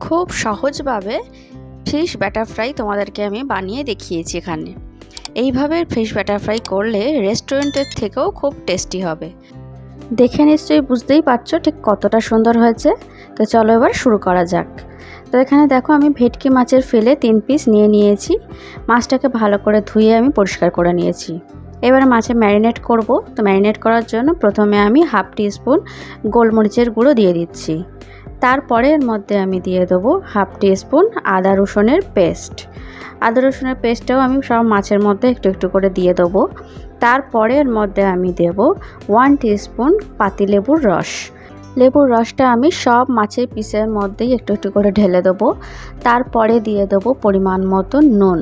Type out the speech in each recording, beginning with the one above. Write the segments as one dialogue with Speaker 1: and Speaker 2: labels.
Speaker 1: খুব সহজভাবে fish batter fry তোমাদেরকে আমি বানিয়ে দেখিয়েছি এখানে। এইভাবে ফিশ ব্যাটার ফ্রাই করলে রেস্টুরেন্টের থেকেও খুব টেস্টি হবে। দেখে নিশ্চয়ই বুঝতেই পারছ ঠিক কতটা সুন্দর হয়েছে। তো চলো এবার শুরু করা যাক। তো এখানে দেখো আমি ভেটকি মাছের ফেলে তিন পিস নিয়ে নিয়েছি। মাছটাকে ভালো করে ধুয়ে আমি পরিষ্কার করে নিয়েছি। এবার মাছে ম্যারিনেট করব। তো ম্যারিনেট করার জন্য প্রথমে আমি হাফ টি স্পুন গোলমরিচের গুঁড়ো দিয়ে দিচ্ছি। তারপরে এর মধ্যে আমি দিয়ে দেবো হাফ স্পুন আদা রসুনের পেস্ট। আদা রসুনের পেস্টটাও আমি সব মাছের মধ্যে একটু একটু করে দিয়ে দেবো। তারপরে এর মধ্যে আমি দেব ওয়ান স্পুন পাতিলেবুর রস। লেবুর রসটা আমি সব মাছের পিসের মধ্যেই একটু একটু করে ঢেলে দেবো। তারপরে দিয়ে দেবো পরিমাণ মতো নুন।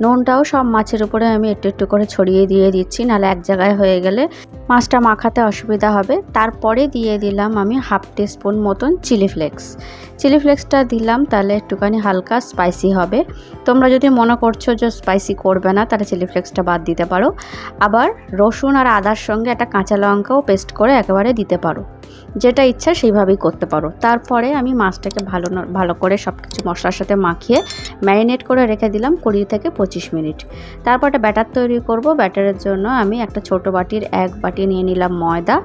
Speaker 1: নুনটাও সব মাছের উপরে আমি একটু একটু করে ছড়িয়ে দিয়ে দিচ্ছি, নাহলে এক জায়গায় হয়ে গেলে মাছটা মাখাতে অসুবিধা হবে। তারপরে দিয়ে দিলাম আমি হাফ স্পুন মতন চিলি ফ্লেক্স। চিলি ফ্লেক্সটা দিলাম, তাহলে একটুখানি হালকা স্পাইসি হবে। তোমরা যদি মনে করছ যে স্পাইসি করবে না, তাহলে চিলি ফ্লেক্সটা বাদ দিতে পারো। আবার রসুন আর আদার সঙ্গে একটা কাঁচা লঙ্কাও পেস্ট করে একেবারে দিতে পারো। যেটা ইচ্ছা সেইভাবেই করতে পারো। তারপরে আমি মাছটাকে ভালো ভালো করে সব কিছু মশলার সাথে মাখিয়ে ম্যারিনেট করে রেখে দিলাম, কুড়ি থেকে পঁচিশ মিনিট। তারপর একটা ব্যাটার তৈরি করব। ব্যাটারের জন্য আমি একটা ছোট বাটির এক বাটি নিয়ে নিলাম ময়দা।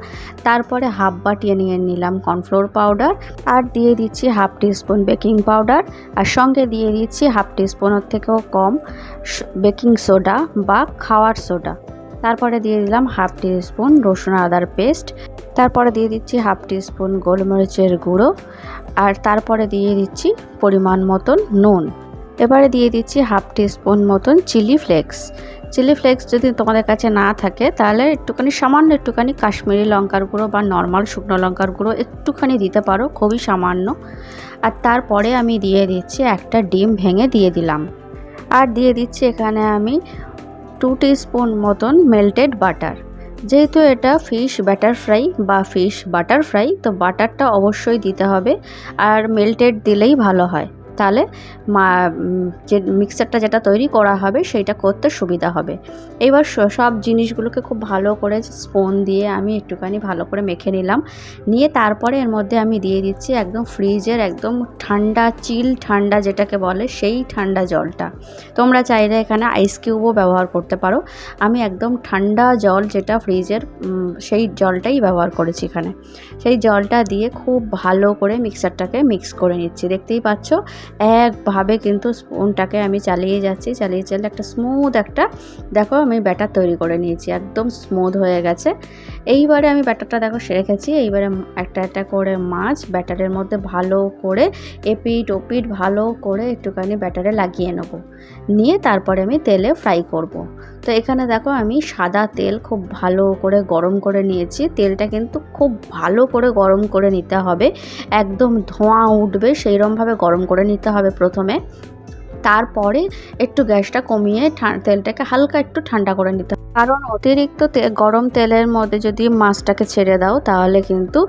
Speaker 1: তারপরে হাফ বাটি নিয়ে নিলাম কর্নফ্লোর পাউডার। আর দিয়ে দিচ্ছি হাফ টিস্পুন বেকিং পাউডার। আর সঙ্গে দিয়ে দিচ্ছি হাফ টিস্পুনের থেকেও কম বেকিং সোডা বা খাওয়ার সোডা। তারপরে দিয়ে দিলাম হাফ টি স্পুন রসুন আদার পেস্ট। তারপরে দিয়ে দিচ্ছি হাফ টি স্পুন গোলমরিচের গুঁড়ো। আর তারপরে দিয়ে দিচ্ছি পরিমাণ মতন নুন। এবারে দিয়ে দিচ্ছি হাফ টি স্পুন মতন চিলি ফ্লেক্স। চিলি ফ্লেক্স যদি তোমাদের কাছে না থাকে, তাহলে একটুখানি, সামান্য একটুখানি কাশ্মীরি লঙ্কার গুঁড়ো বা নর্মাল শুকনো লঙ্কার গুঁড়ো একটুখানি দিতে পারো, খুবই সামান্য। আর তারপরে আমি দিয়ে দিচ্ছি একটা ডিম ভেঙে দিয়ে দিলাম। আর দিয়ে দিচ্ছি এখানে আমি টু স্পুন মতন মেল্টেড বাটার যেহেতু এটা ফিশ ব্যাটার ফ্রাই বা ফিশ বাটার ফ্রাই তো বাটারটা অবশ্যই দিতে হবে। আর মেল্টেড দিলেই ভালো হয়। তাহলে যে মিক্সারটা যেটা তৈরি করা হবে সেইটা করতে সুবিধা হবে। এবার সব জিনিসগুলোকে খুব ভালো করে স্পুন দিয়ে আমি একটুখানি ভালো করে মেখে নিলাম। নিয়ে তারপরে এর মধ্যে আমি দিয়ে দিচ্ছি একদম ফ্রিজের একদম ঠান্ডা, চিল ঠান্ডা যেটাকে বলে সেই ঠান্ডা জলটা। তোমরা চাইলে এখানে আইস কিউবও ব্যবহার করতে পারো। আমি একদম ঠান্ডা জল যেটা ফ্রিজের সেই জলটাই ব্যবহার করেছি এখানে। সেই জলটা দিয়ে খুব ভালো করে মিক্সারটাকে মিক্স করে নিচ্ছি। দেখতেই পাচ্ছ? একভাবে কিন্তু স্পুনটাকে আমি চালিয়ে যাচ্ছি, চালিয়ে চালিয়ে একটা স্মুথ একটা, দেখো আমি ব্যাটার তৈরি করে নিয়েছি, একদম স্মুথ হয়ে গেছে। এইবারে আমি ব্যাটারটা দেখো সেরে রেখেছি এইবারে একটা একটা করে মাছ ব্যাটারের মধ্যে ভালো করে এপিট ওপিট ভালো করে একটুখানি ব্যাটারে লাগিয়ে নেব। নিয়ে তারপরে আমি তেলে ফ্রাই করব। তো এখানে দেখো আমি সাদা তেল খুব ভালো করে গরম করে নিয়েছি। তেলটা কিন্তু খুব ভালো করে গরম করে নিতে হবে। একদম ধোঁয়া উঠবে, সেইরমভাবে গরম করে নিতে হবে প্রথমে। তারপরে একটু গ্যাসটা কমিয়ে তেলটাকে হালকা একটু ঠান্ডা করে নিতে কারণ অতিরিক্ত গরম তেলের মধ্যে যদি মাছটাকে ছেড়ে দাও, তাহলে কিন্তু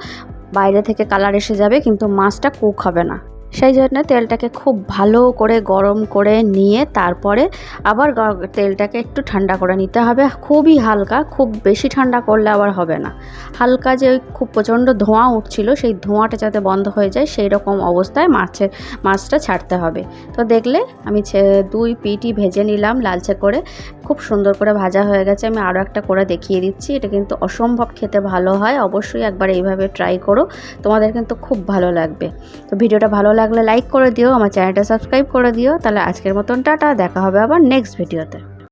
Speaker 1: বাইরে থেকে কালার এসে যাবে, কিন্তু মাছটা কুক হবে না। সেই জন্য তেলটাকে খুব ভালো করে গরম করে নিয়ে তারপরে আবার তেলটাকে একটু ঠান্ডা করে নিতে হবে। খুবই হালকা, খুব বেশি ঠান্ডা করলে আবার হবে না। হালকা যে ওই খুব প্রচণ্ড ধোঁয়া উঠছিল, সেই ধোঁয়াটা যাতে বন্ধ হয়ে যায় সেই রকম অবস্থায় মাছের মাছটা ছাড়তে হবে। তো দেখলে আমি দুই পিটি ভেজে নিলাম লালচে করে। খুব সুন্দর করে ভাজা হয়ে গেছে। আমি আরও একটা করে দেখিয়ে দিচ্ছি। এটা কিন্তু অসম্ভব খেতে ভালো হয়। অবশ্যই একবার এইভাবে ট্রাই করো। তোমাদের কিন্তু খুব ভালো লাগবে। তো ভিডিওটা ভালো লাগলে লাইক করে দিও, আমার চ্যানেলটা সাবস্ক্রাইব করে দিও। তাহলে আজকের মতন টাটা, দেখা হবে আবার নেক্সট ভিডিওতে